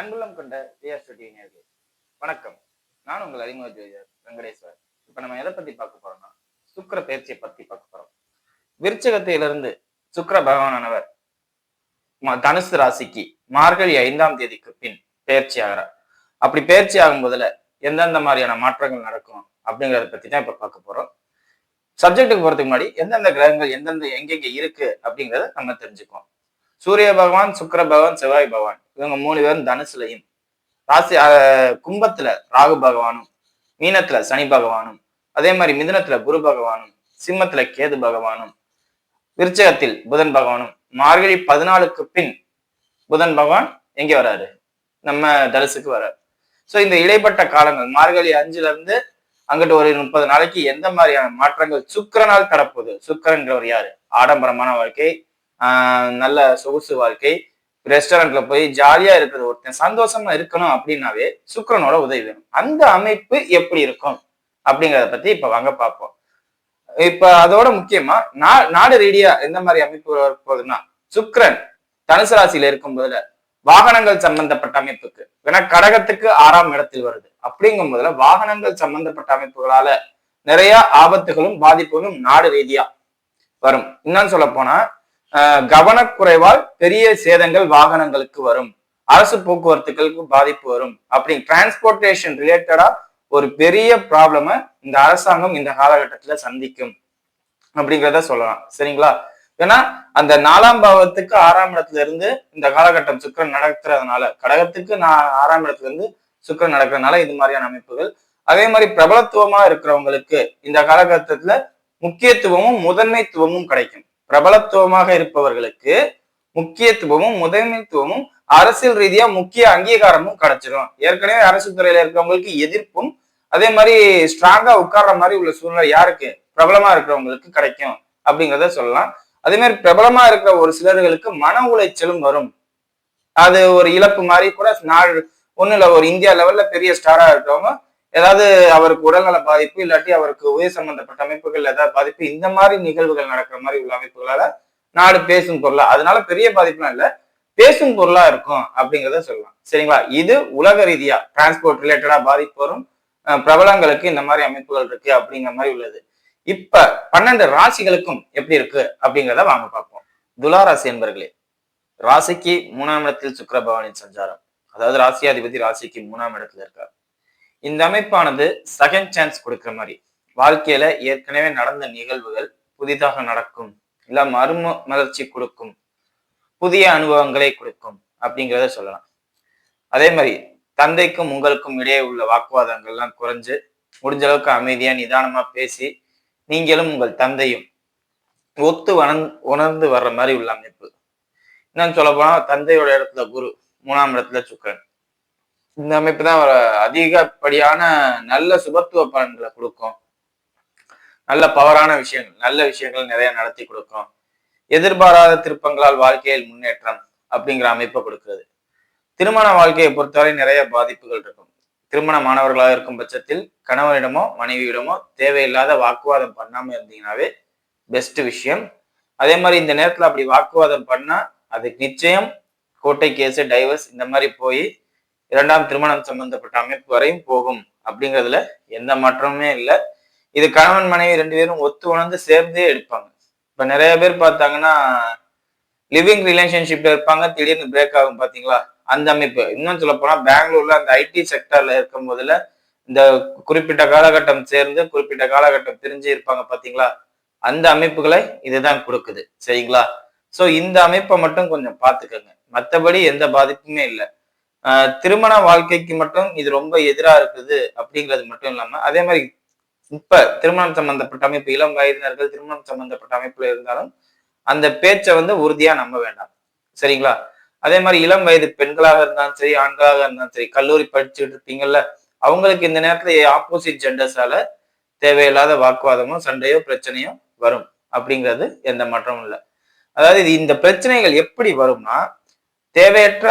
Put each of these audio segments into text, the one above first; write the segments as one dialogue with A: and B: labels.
A: அன்புள்ளம் கொண்ட VR studio நேர்களே வணக்கம். நான் உங்கள் அறிமுக ஜோதிடர் வெங்கடேஸ்வர். இப்ப நம்ம எதை பத்தி பார்க்க போறோம்னா சுக்கிர பயிற்சியை பத்தி பார்க்க போறோம். விருச்சகத்திலிருந்து சுக்கர பகவானவர் தனுசு ராசிக்கு மார்கழி ஐந்தாம் தேதிக்கு பின் பயிற்சி ஆகிறார். அப்படி பயிற்சி ஆகும் போதுல எந்தெந்த மாதிரியான மாற்றங்கள் நடக்கும் அப்படிங்கிறத பத்தி தான் இப்ப பார்க்க போறோம். சப்ஜெக்ட்டுக்கு போறதுக்கு முன்னாடி எந்தெந்த கிரகங்கள் எந்தெந்த எங்கெங்க இருக்கு அப்படிங்கிறத நம்ம தெரிஞ்சுக்குவோம். சூரிய பகவான் சுக்கர பகவான் செவ்வாய் பகவான் இவங்க மூணு பேரும் தனுசுலையும். ராசி கும்பத்துல ராகு பகவானும் மீனத்துல சனி பகவானும் அதே மாதிரி மிதுனத்துல குரு பகவானும் சிம்மத்துல கேது பகவானும் விருச்சகத்தில் புதன் பகவானும் மார்கழி பதினாலுக்கு பின் புதன் பகவான் எங்க வராரு? நம்ம தனுசுக்கு வராரு. சோ இந்த இடைப்பட்ட காலங்கள் மார்கழி அஞ்சுல இருந்து அங்கிட்டு ஒரு முப்பது நாளைக்கு எந்த மாதிரியான மாற்றங்கள் சுக்கிரனால் தரப்போகுது? சுக்கரன்றவர் யாரு? ஆடம்பரமான வாழ்க்கை ஆஹ் நல்ல சொகுசு வாழ்க்கை ரெஸ்டாரண்ட்ல போய் ஜாலியா இருக்கிறது ஒருத்தன் சந்தோஷமா இருக்கணும் அப்படின்னாவே சுக்கரனோட உதவி வேணும். அந்த அமைப்பு எப்படி இருக்கும் அப்படிங்கறத பத்தி இப்ப வாங்க பார்ப்போம். இப்ப அதோட முக்கியமா நா நாடு ரீதியா எந்த மாதிரி அமைப்பு வரப்போகுதுன்னா சுக்கரன் தனுசு ராசியில இருக்கும் போதுல வாகனங்கள் சம்பந்தப்பட்ட அமைப்புக்கு ஏன்னா கடகத்துக்கு ஆறாம் இடத்தில் வருது. அப்படிங்கும் போதுல வாகனங்கள் சம்பந்தப்பட்ட அமைப்புகளால நிறைய ஆபத்துகளும் பாதிப்புகளும் நாடு ரீதியா வரும். இன்னும் சொல்ல போனா கவனக்குறைவால் பெரிய சேதங்கள் வாகனங்களுக்கு வரும். அரசு போக்குவரத்துகளுக்கு பாதிப்பு வரும். அப்படி டிரான்ஸ்போர்டேஷன் ரிலேட்டடா ஒரு பெரிய ப்ராப்ளம இந்த அரசாங்கம் இந்த காலகட்டத்துல சந்திக்கும். அப்படிங்கிறத சொல்லலாம். சரிங்களா? ஏன்னா அந்த நாலாம் பாவத்துக்கு ஆறாம் இடத்துல இருந்து இந்த காலகட்டம் சுக்கரன் நடக்கிறதுனால கடகத்துக்கு நான் ஆறாம் இடத்துல இருந்து சுக்கரன் நடக்கிறதுனால இது மாதிரியான அமைப்புகள். அதே மாதிரி பிரபலத்துவமா இருக்கிறவங்களுக்கு இந்த காலகட்டத்துல முக்கியத்துவமும் முதன்மைத்துவமும் கிடைக்கும். பிரபலத்துவமாக இருப்பவர்களுக்கு முக்கியத்துவமும் முதன்மைத்துவமும் அரசியல் ரீதியா முக்கிய அங்கீகாரமும் கிடைச்சிடும் ஏற்கனவே அரசு துறையில இருக்கிறவங்களுக்கு எதிர்ப்பும் அதே மாதிரி ஸ்ட்ராங்கா உட்கார்ற மாதிரி உள்ள சூழ்நிலை யாருக்கு? பிரபலமா இருக்கிறவங்களுக்கு கிடைக்கும் அப்படிங்கிறத சொல்லலாம். அதே மாதிரி பிரபலமா இருக்கிற ஒரு சிலர்களுக்கு மன உளைச்சலும் வரும். அது ஒரு இழப்பு மாதிரி கூட நாள் ஒண்ணு இல்ல ஒரு இந்தியா லெவல்ல பெரிய ஸ்டாரா இருக்கிறவங்க ஏதாவது அவருக்கு உடல்நல பாதிப்பு இல்லாட்டி அவருக்கு உயிர் சம்பந்தப்பட்ட அமைப்புகள் ஏதாவது பாதிப்பு இந்த மாதிரி நிகழ்வுகள் நடக்கிற மாதிரி உள்ள அமைப்புகளால நாடு பேசும் பொருளா அதனால பெரிய பாதிப்புலாம் இல்ல பேசும் பொருளா இருக்கும் அப்படிங்கிறத சொல்லலாம். சரிங்களா? இது உலக ரீதியா டிரான்ஸ்போர்ட் ரிலேட்டடா பாதிப்பு வரும். பிரபலங்களுக்கு இந்த மாதிரி அமைப்புகள் இருக்கு அப்படிங்கிற மாதிரி உள்ளது. இப்ப பன்னெண்டு ராசிகளுக்கும் எப்படி இருக்கு அப்படிங்கிறத வாங்க பார்ப்போம். துலா ராசி என்பர்களே ராசிக்கு மூணாம் இடத்தில் சுக்கிர சஞ்சாரம். அதாவது ராசியாதிபதி ராசிக்கு மூணாம் இடத்துல இருக்கார். இந்த அமைப்பானது செகண்ட் சான்ஸ் கொடுக்கிற மாதிரி. வாழ்க்கையில ஏற்கனவே நடந்த நிகழ்வுகள் புதிதாக நடக்கும். இல்ல மறும மலர்ச்சி கொடுக்கும். புதிய அனுபவங்களை கொடுக்கும் அப்படிங்கிறத சொல்லலாம். அதே மாதிரி தந்தைக்கும் உங்களுக்கும் இடையே உள்ள வாக்குவாதங்கள்லாம் குறைஞ்சு முடிஞ்ச அளவுக்கு அமைதியா நிதானமா பேசி நீங்களும் உங்கள் தந்தையும் ஒத்து வணந் உணர்ந்து வர்ற மாதிரி உள்ள அமைப்பு. இன்னும் சொல்ல போனா தந்தையோட இடத்துல குரு மூணாம் இடத்துல சுக்கரன். இந்த அமைப்பு தான் அதிகப்படியான நல்ல சுபத்துவ பலன்களை கொடுக்கும். நல்ல பவரான விஷயங்கள் நல்ல விஷயங்கள் நிறைய நடத்தி கொடுக்கும். எதிர்பாராத திருப்பங்களால் வாழ்க்கையில் முன்னேற்றம் அப்படிங்கிற அமைப்பை கொடுக்கிறது. திருமண வாழ்க்கையை பொறுத்தவரை நிறைய பாதிப்புகள் இருக்கும். திருமண மாணவர்களாக இருக்கும் பட்சத்தில் கணவனிடமோ மனைவியிடமோ தேவையில்லாத வாக்குவாதம் பண்ணாம இருந்தீங்கன்னாவே பெஸ்ட் விஷயம். அதே மாதிரி இந்த நேரத்தில் அப்படி வாக்குவாதம் பண்ணா அதுக்கு நிச்சயம் கோட்டை கேஸு டைவர்ஸ் இந்த மாதிரி போய் இரண்டாம் திருமணம் சம்பந்தப்பட்ட அமைப்பு வரையும் போகும் அப்படிங்கிறதுல எந்த மாற்றமுமே இல்லை. இது கணவன் மனைவி ரெண்டு பேரும் ஒத்து உணர்ந்து சேர்ந்தே எடுப்பாங்க. இப்ப நிறைய பேர் பார்த்தாங்கன்னா லிவிங் ரிலேஷன்ஷிப்ல இருப்பாங்க திடீர்னு பிரேக் ஆகும் பாத்தீங்களா அந்த அமைப்பு. இன்னும் சொல்ல போனா பெங்களூர்ல அந்த ஐடி செக்டர்ல இருக்கும் போதுல இந்த குறிப்பிட்ட காலகட்டம் சேர்ந்து குறிப்பிட்ட காலகட்டம் பிரிஞ்சு இருப்பாங்க பாத்தீங்களா அந்த அமைப்புகளை இதுதான் கொடுக்குது. சரிங்களா? சோ இந்த அமைப்பை மட்டும் கொஞ்சம் பாத்துக்கோங்க மத்தபடி எந்த பாதிப்புமே இல்லை. திருமண வாழ்க்கைக்கு மட்டும் இது ரொம்ப எதிராக இருக்குது அப்படிங்கிறது மட்டும் இல்லாமல் அதே மாதிரி இப்ப திருமணம் சம்பந்தப்பட்ட அமைப்பு இளம் வயதினர்கள் திருமணம் சம்பந்தப்பட்ட அமைப்புல இருந்தாலும் அந்த பேச்சை வந்து உறுதியா நம்ப வேண்டாம். சரிங்களா? அதே மாதிரி இளம் வயது பெண்களாக இருந்தாலும் சரி ஆண்களாக இருந்தாலும் சரி கல்லூரி படிச்சுட்டு இருப்பீங்கல்ல அவங்களுக்கு இந்த நேரத்துல ஆப்போசிட் ஜெண்டர்ஸால தேவையில்லாத வாக்குவாதமோ சண்டையோ பிரச்சனையோ வரும். அப்படிங்கிறது எந்த மாற்றமும் இல்லை. அதாவது இது இந்த பிரச்சனைகள் எப்படி வரும்னா தேவையற்ற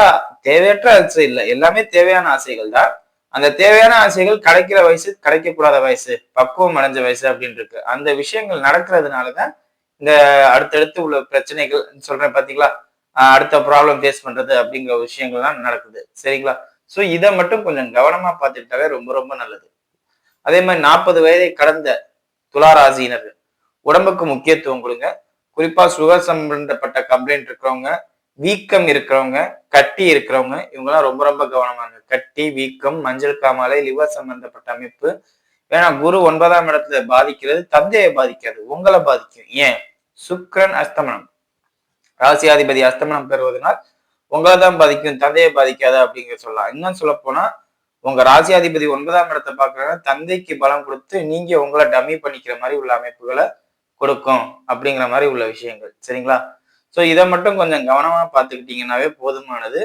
A: தேவையற்ற ஆசை இல்லை. எல்லாமே தேவையான ஆசைகள் தான். அந்த தேவையான ஆசைகள் கிடைக்கிற வயசு கிடைக்கக்கூடாத வயசு பக்குவம் அடைஞ்ச வயசு அப்படின்னு இருக்கு. அந்த விஷயங்கள் நடக்கிறதுனாலதான் இந்த அடுத்தடுத்து உள்ள பிரச்சனைகள் சொல்றேன் பாத்தீங்களா? அடுத்த ப்ராப்ளம் ஃபேஸ் பண்றது அப்படிங்கிற விஷயங்கள்லாம் நடக்குது. சரிங்களா? ஸோ இதை மட்டும் கொஞ்சம் கவனமா பார்த்துக்கிட்டாவே ரொம்ப ரொம்ப நல்லது. அதே மாதிரி நாற்பது வயதை கடந்த துளாராசியினர் உடம்புக்கு முக்கியத்துவம் கொடுங்க. குறிப்பா சுகர் சம்பந்தப்பட்ட கம்ப்ளைண்ட் இருக்கிறவங்க வீக்கம் இருக்கிறவங்க கட்டி இருக்கிறவங்க இவங்கெல்லாம் ரொம்ப ரொம்ப கவனமா இருங்க. கட்டி வீக்கம் மஞ்சள் காமாலை லிவர் சம்பந்தப்பட்ட அமைப்பு. ஏன்னா குரு ஒன்பதாம் இடத்துல பாதிக்கிறது தந்தையை பாதிக்காது உங்களை பாதிக்கும். ஏன்? சுக்கிரன் அஸ்தமனம். ராசியாதிபதி அஸ்தமனம் பெறுவதனால் உங்களை தான் பாதிக்கும் தந்தையை பாதிக்காது அப்படிங்கிற சொல்லலாம். இன்னும் சொல்ல போனா உங்க ராசியாதிபதி ஒன்பதாம் இடத்தை பாக்குறதுனா தந்தைக்கு பலம் கொடுத்து நீங்க உங்களை டம்மி பண்ணிக்கிற மாதிரி உள்ள அமைப்புகளை கொடுக்கும் அப்படிங்கிற மாதிரி உள்ள விஷயங்கள். சரிங்களா? ஸோ இதை மட்டும் கொஞ்சம் கவனமாக பார்த்துக்கிட்டீங்கன்னாவே போதுமானது.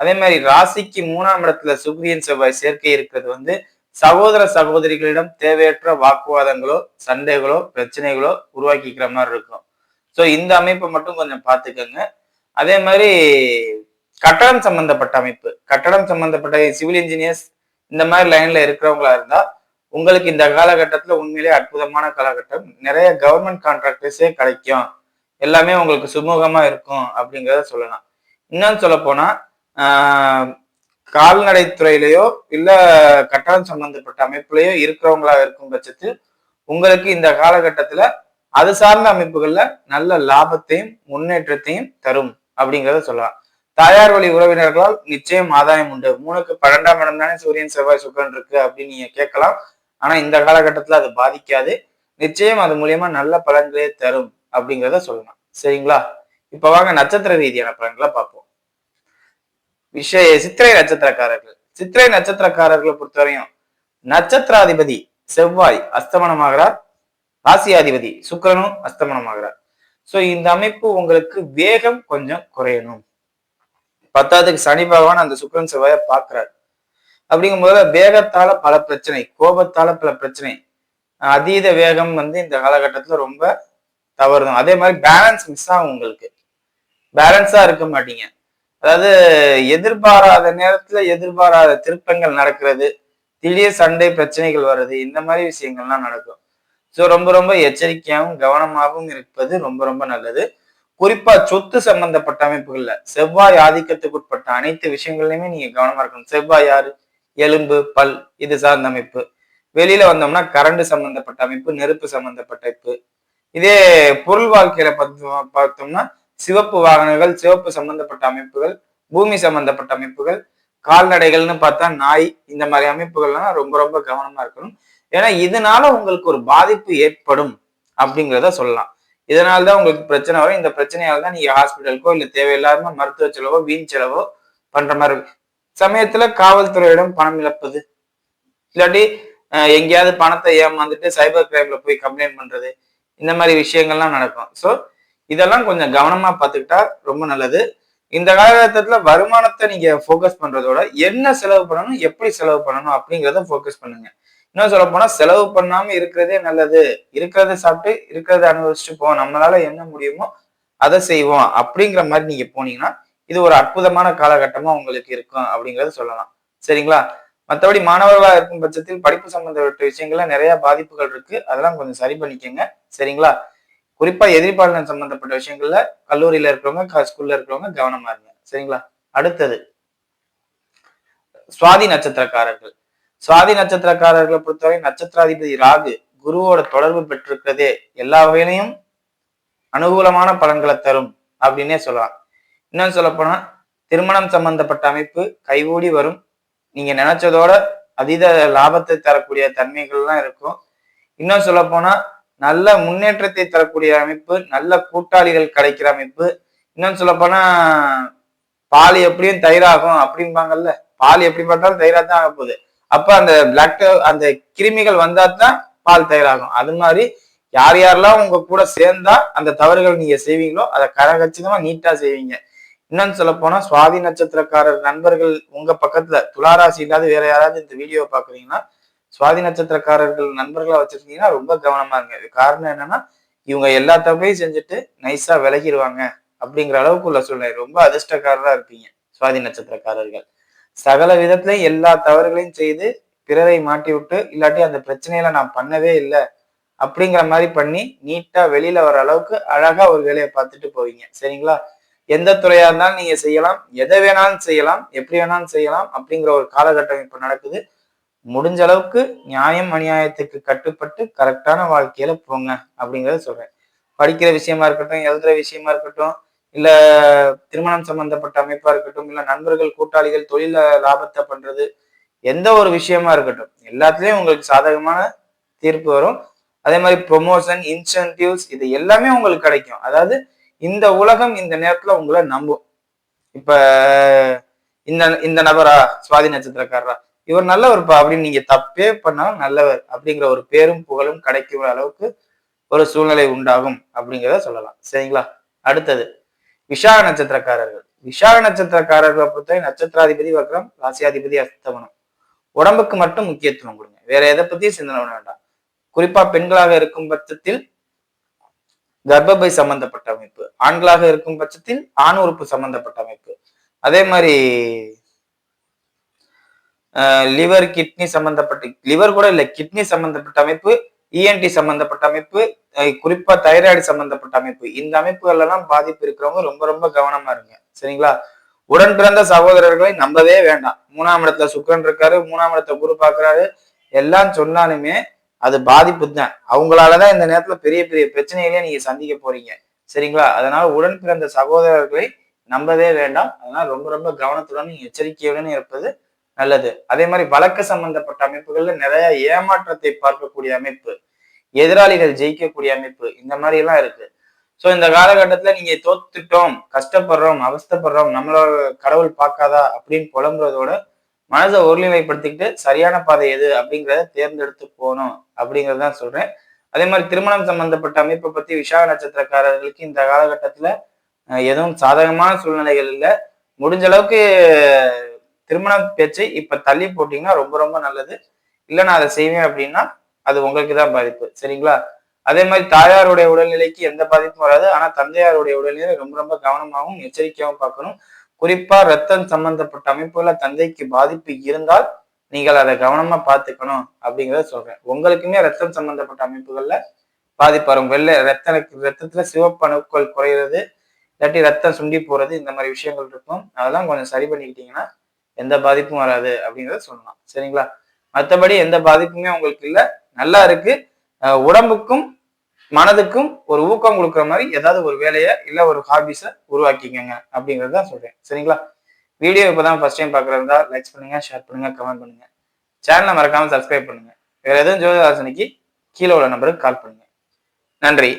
A: அதே மாதிரி ராசிக்கு மூணாம் இடத்துல சுக்ரியன் செவ்வாய் சேர்க்கை இருக்கிறது வந்து சகோதர சகோதரிகளிடம் தேவையற்ற வாக்குவாதங்களோ சண்டைகளோ பிரச்சனைகளோ உருவாக்கிக்கிற மாதிரி இருக்கும். ஸோ இந்த அமைப்பை மட்டும் கொஞ்சம் பார்த்துக்கோங்க. அதே மாதிரி கட்டடம் சம்பந்தப்பட்ட அமைப்பு. கட்டடம் சம்பந்தப்பட்ட சிவில் இன்ஜினியர்ஸ் இந்த மாதிரி லைன்ல இருக்கிறவங்களா இருந்தா உங்களுக்கு இந்த காலகட்டத்தில் உண்மையிலேயே அற்புதமான காலகட்டம். நிறைய கவர்மெண்ட் கான்ட்ராக்டர்ஸே கிடைக்கும். எல்லாமே உங்களுக்கு சுமூகமா இருக்கும் அப்படிங்கிறத சொல்லலாம். இன்னும் சொல்ல போனா ஆஹ், கால்நடைத்துறையிலையோ இல்ல கட்டணம் சம்பந்தப்பட்ட அமைப்புலையோ இருக்கிறவங்களா இருக்கும் பட்சத்தில் உங்களுக்கு இந்த காலகட்டத்துல அது சார்ந்த அமைப்புகள்ல நல்ல லாபத்தையும் முன்னேற்றத்தையும் தரும் அப்படிங்கிறத சொல்லலாம். தாயார் வழி உறவினர்களால் நிச்சயம் ஆதாயம் உண்டு. மூணுக்கு பன்னெண்டாம் இடம் தானே சூரியன் செவ்வாய் சுக்கரன் இருக்கு அப்படின்னு நீங்க கேட்கலாம். ஆனா இந்த காலகட்டத்துல அது பாதிக்காது. நிச்சயம் அது மூலியமா நல்ல பலன்களே தரும். அப்படிங்கிறத சொல்லலாம் சரிங்களா? இப்ப வாங்க நட்சத்திர ரீதியான பலன்களை பார்ப்போம். விஷய சித்திரை நட்சத்திரக்காரர்கள். சித்திரை நட்சத்திரக்காரர்களை பொறுத்தவரையும் நட்சத்திராதிபதி செவ்வாய் அஸ்தமனமாகிறார் ராசியாதிபதி சுக்கிரனும் அஸ்தமனமாகிறார் சோ இந்த அமைப்பு உங்களுக்கு வேகம் கொஞ்சம் குறையணும். பத்தாவதுக்கு சனி பகவான் அந்த சுக்கிரன் செவ்வாயை பார்க்கிறார். அப்படிங்கும்போது வேகத்தால பல பிரச்சனை கோபத்தால பல பிரச்சனை அதீத வேகம் வந்து இந்த காலகட்டத்துல ரொம்ப தவறுதான். அதே மாதிரி பேலன்ஸ் மிஸ் ஆகும் உங்களுக்கு. பேலன்ஸா இருக்க மாட்டீங்க. அதாவது எதிர்பாராத நேரத்துல எதிர்பாராத திருப்பங்கள் நடக்கிறது. திடீர் சண்டை பிரச்சனைகள் வர்றது. இந்த மாதிரி விஷயங்கள்லாம் நடக்கும். ஸோ ரொம்ப ரொம்ப எச்சரிக்கையாகவும் கவனமாகவும் இருப்பது ரொம்ப ரொம்ப நல்லது. குறிப்பா சொத்து சம்பந்தப்பட்ட அமைப்புகள்ல. செவ்வாய் ஆதிக்கத்துக்குட்பட்ட அனைத்து விஷயங்கள்லயுமே நீங்க கவனமா இருக்கணும். செவ்வாய் யாரு எலும்பு பல் இது சார்ந்த அமைப்பு. வெளியில வந்தோம்னா கரண்ட் சம்பந்தப்பட்ட அமைப்பு நெருப்பு சம்பந்தப்பட்ட அமைப்பு. இதே பொருள் வாழ்க்கையில பார்த்தோம்னா சிவப்பு வாகனங்கள் சிவப்பு சம்பந்தப்பட்ட அமைப்புகள் பூமி சம்பந்தப்பட்ட அமைப்புகள் கால்நடைகள்னு பார்த்தா நாய் இந்த மாதிரி அமைப்புகள்லாம் ரொம்ப ரொம்ப கவனமா இருக்கணும். ஏன்னா இதனால உங்களுக்கு ஒரு பாதிப்பு ஏற்படும் அப்படிங்கிறத சொல்லலாம். இதனால தான் உங்களுக்கு பிரச்சனை வரும். இந்த பிரச்சனையால தான் நீங்க ஹாஸ்பிட்டலுக்கோ இல்ல தேவையில்லாம மருத்துவ செலவோ வீண் செலவோ பண்ற மாதிரி இருக்கு. சமயத்துல காவல்துறையிடம் பணம் இழப்பது. இல்லாட்டி எங்கேயாவது பணத்தை ஏமாந்துட்டு சைபர் கிரைம்ல போய் கம்ப்ளைண்ட் பண்றது. இந்த மாதிரி விஷயங்கள்லாம் நடக்கும். ஸோ இதெல்லாம் கொஞ்சம் கவனமா பார்த்துக்கிட்டா ரொம்ப நல்லது. இந்த காலகட்டத்தில் வருமானத்தை நீங்க ஃபோக்கஸ் பண்றதோட என்ன செலவு பண்ணணும் எப்படி செலவு பண்ணணும் அப்படிங்கிறத ஃபோக்கஸ் பண்ணுங்க. இன்னும் சொல்ல போனா செலவு பண்ணாம இருக்கிறதே நல்லது. இருக்கிறத சாப்பிட்டு இருக்கிறத அனுபவிச்சுட்டு போவோம் நம்மளால என்ன முடியுமோ அதை செய்வோம் அப்படிங்கிற மாதிரி நீங்க போனீங்கன்னா இது ஒரு அற்புதமான காலகட்டமா உங்களுக்கு இருக்கும் அப்படிங்கறத சொல்லலாம். சரிங்களா? மற்றபடி மாணவர்களா இருக்கும் பட்சத்தில் படிப்பு சம்பந்தப்பட்ட விஷயங்கள்ல நிறைய பாதிப்புகள் இருக்கு. அதெல்லாம் கொஞ்சம் சரி பண்ணிக்கோங்க. சரிங்களா? குறிப்பா எதிர்பாலனம் சம்பந்தப்பட்ட விஷயங்கள்ல கல்லூரியில இருக்கிறவங்க ஸ்கூல்ல இருக்கிறவங்க கவனமா இருங்க. சரிங்களா? அடுத்தது சுவாதி நட்சத்திரக்காரர்கள். சுவாதி நட்சத்திரக்காரர்களை பொறுத்தவரை நட்சத்திராதிபதி ராகு குருவோட தொடர்பு பெற்றிருக்கிறதே எல்லா வகையிலையும் அனுகூலமான பலன்களை தரும் அப்படின்னே சொல்லலாம். இன்னும் சொல்ல போனா திருமணம் சம்பந்தப்பட்ட அமைப்பு கைகூடி வரும். நீங்க நினைச்சதோட அதீத லாபத்தை தரக்கூடிய தன்மைகள்லாம் இருக்கும். இன்னும் சொல்ல போனா நல்ல முன்னேற்றத்தை தரக்கூடிய அமைப்பு நல்ல கூட்டாளிகள் கிடைக்கிற அமைப்பு. இன்னும் சொல்ல போனா பால் எப்படியும் தயிராகும் அப்படிம்பாங்கல்ல. பால் எப்படி பார்த்தாலும் தயிராக தான் ஆக போகுது. அப்ப அந்த பிளாக் அந்த கிருமிகள் வந்தா தான் பால் தயிராகும். அது மாதிரி யார் யாரெல்லாம் உங்க கூட சேர்ந்தா அந்த தவறுகள் நீங்க செய்வீங்களோ அதை கரகச்சிதமா நீட்டா செய்வீங்க. இன்னும் சொல்ல போனா சுவாதி நட்சத்திரக்காரர் நண்பர்கள் உங்க பக்கத்துல துளாராசி இல்லாத வேற யாராவது இந்த வீடியோ பாக்குறீங்கன்னா சுவாதி நட்சத்திரக்காரர்கள் நண்பர்களா வச்சிருக்கீங்கன்னா ரொம்ப கவனமா இருங்க. இது காரணம் என்னன்னா இவங்க எல்லா தப்பையும் செஞ்சுட்டு நைஸா விலகிடுவாங்க அப்படிங்கிற அளவுக்கு உள்ள சூழ்நிலை. ரொம்ப அதிர்ஷ்டக்காரரா இருப்பீங்க சுவாதி நட்சத்திரக்காரர்கள். சகல விதத்திலையும் எல்லா தவறுகளையும் செய்து பிறரை மாட்டி விட்டு இல்லாட்டி அந்த பிரச்சனையில நான் பண்ணவே இல்லை அப்படிங்கிற மாதிரி பண்ணி நீட்டா வெளியில வர அளவுக்கு அழகா ஒரு வேலையை பார்த்துட்டு போவீங்க. சரிங்களா? எந்த துறையா இருந்தாலும் நீங்க செய்யலாம். எதை வேணாலும் செய்யலாம். எப்படி வேணாலும் செய்யலாம் அப்படிங்கிற ஒரு காலகட்டம் இப்ப நடக்குது. முடிஞ்ச அளவுக்கு நியாயம் அநியாயத்துக்கு கட்டுப்பட்டு கரெக்டான வாழ்க்கையில போங்க அப்படிங்கறத சொல்றேன். படிக்கிற விஷயமா இருக்கட்டும் எழுதுற விஷயமா இருக்கட்டும் இல்ல திருமணம் சம்பந்தப்பட்ட அமைப்பா இருக்கட்டும் இல்ல நண்பர்கள் கூட்டாளிகள் தொழில லாபத்தை பண்றது எந்த ஒரு விஷயமா இருக்கட்டும் எல்லாத்துலயும் உங்களுக்கு சாதகமான தீர்ப்பு வரும். அதே மாதிரி ப்ரொமோஷன் இன்சென்டிவ்ஸ் இது எல்லாமே உங்களுக்கு கிடைக்கும். அதாவது இந்த உலகம் இந்த நேரத்துல உங்களை நம்பும். இப்ப இந்த இந்த நபரா சுவாதி நட்சத்திரக்காரரா இவர் நல்லவர்ப்பா அப்படின்னு நீங்க தப்பே பண்ணாலும் நல்லவர் அப்படிங்கிற ஒரு பேரும் புகழும் கிடைக்கிற அளவுக்கு ஒரு சூழ்நிலை உண்டாகும் அப்படிங்கிறத சொல்லலாம். சரிங்களா? அடுத்தது விஷாக நட்சத்திரக்காரர்கள். விஷாக நட்சத்திரக்காரர்களை பொறுத்தவரை நட்சத்திராதிபதி வக்ரம் ராசியாதிபதி அஸ்தமனம். உடம்புக்கு மட்டும் முக்கியத்துவம் கொடுங்க. வேற எதை பத்தியும் சிந்தனை பண்ண வேண்டாம். குறிப்பா பெண்களாக இருக்கும் பட்சத்தில் கர்ப்பப்பை சம்பந்தப்பட்ட அமைப்பு. ஆண்களாக இருக்கும் பட்சத்தில் ஆண் உறுப்பு சம்பந்தப்பட்ட அமைப்பு. அதே மாதிரி லிவர் கிட்னி சம்பந்தப்பட்ட லிவர் கூட இல்லை கிட்னி சம்பந்தப்பட்ட அமைப்பு இஎன்டி சம்பந்தப்பட்ட அமைப்பு குறிப்பா தைராய்டு சம்பந்தப்பட்ட அமைப்பு. இந்த அமைப்புகள் எல்லாம் பாதிப்பு இருக்கிறவங்க ரொம்ப ரொம்ப கவனமா இருங்க. சரிங்களா? உடன் பிறந்த சகோதரர்களை நம்பவே வேண்டாம். மூணாம் இடத்துல சுக்கரன் இருக்காரு மூணாம் இடத்த குரு பாக்குறாரு எல்லாம் சொன்னாலுமே அது பாதிப்பு தான் அவங்களாலதான் இந்த நேரத்துல பெரிய பெரிய பிரச்சனைகளே நீங்க சந்திக்க போறீங்க. சரிங்களா? அதனால உடன் பிறந்த சகோதரர்களை நம்பவே வேண்டாம். அதனால ரொம்ப ரொம்ப கவனத்துடன் எச்சரிக்கையுடன் இருப்பது நல்லது. அதே மாதிரி வழக்கு சம்பந்தப்பட்ட அமைப்புகள்ல நிறைய ஏமாற்றத்தை பார்க்கக்கூடிய அமைப்பு எதிராளிகள் ஜெயிக்கக்கூடிய அமைப்பு இந்த மாதிரி எல்லாம் இருக்கு. ஸோ இந்த காலகட்டத்துல நீங்க தோத்துட்டோம் கஷ்டப்படுறோம் அவஸ்தப்படுறோம் நம்மளோட கடவுள் பார்க்காதா அப்படின்னு புலம்புறதோட மனதை ஒருநிலைப்படுத்திக்கிட்டு சரியான பாதை எது அப்படிங்கிறத தேர்ந்தெடுத்து போகணும் அப்படிங்கறதான் சொல்றேன். அதே மாதிரி திருமணம் சம்பந்தப்பட்ட அமைப்பை பத்தி விஷாக நட்சத்திரக்காரர்களுக்கு இந்த காலகட்டத்துல எதுவும் சாதகமான சூழ்நிலைகள் இல்லை. முடிஞ்ச அளவுக்கு திருமண பேச்சை இப்ப தள்ளி போட்டீங்கன்னா ரொம்ப ரொம்ப நல்லது. இல்லை நான் அதை செய்வேன் அப்படின்னா அது உங்களுக்கு தான் பாதிப்பு. சரிங்களா? அதே மாதிரி தாயாருடைய உடல்நிலைக்கு எந்த பாதிப்பும் வராது. ஆனா தந்தையாருடைய உடல்நிலை ரொம்ப ரொம்ப கவனமாகவும் எச்சரிக்கையாகவும் பார்க்கணும். குறிப்பா ரத்தம் சம்பந்தப்பட்ட அமைப்புல தந்தைக்கு பாதிப்பு இருந்தால் நீங்கள் அதை கவனமா பார்த்துக்கணும் அப்படிங்கிறத சொல்றேன். உங்களுக்குமே ரத்தம் சம்பந்தப்பட்ட அமைப்புகள்ல பாதிப்பு வரும். வெள்ளை ரத்த ரத்தத்துல சிவப்பு அணுக்கள் குறையிறது இல்லாட்டி ரத்தம் சுண்டி போறது இந்த மாதிரி விஷயங்கள் இருக்கும். அதெல்லாம் கொஞ்சம் சரி பண்ணிக்கிட்டீங்கன்னா எந்த பாதிப்பும் வராது அப்படிங்கிறத சொல்லலாம். சரிங்களா? மற்றபடி எந்த பாதிப்புமே உங்களுக்கு இல்லை. நல்லா இருக்கு. உடம்புக்கும் மனதுக்கும் ஒரு ஊக்கம் கொடுக்குற மாதிரி ஏதாவது ஒரு வேலையை இல்லை ஒரு ஹாபிஸை உருவாக்கிக்கங்க அப்படிங்கிறது தான் சொல்கிறேன் சரிங்களா? வீடியோ இப்போ தான் ஃபர்ஸ்ட் டைம் பார்க்குறதா லைக்ஸ் பண்ணுங்க ஷேர் பண்ணுங்க கமெண்ட் பண்ணுங்க. சேனலை மறக்காமல் சப்ஸ்கிரைப் பண்ணுங்க. வேற எதுவும் ஜோதிதாசனிக்கு கீழே உள்ள நம்பருக்கு கால் பண்ணுங்க. நன்றி.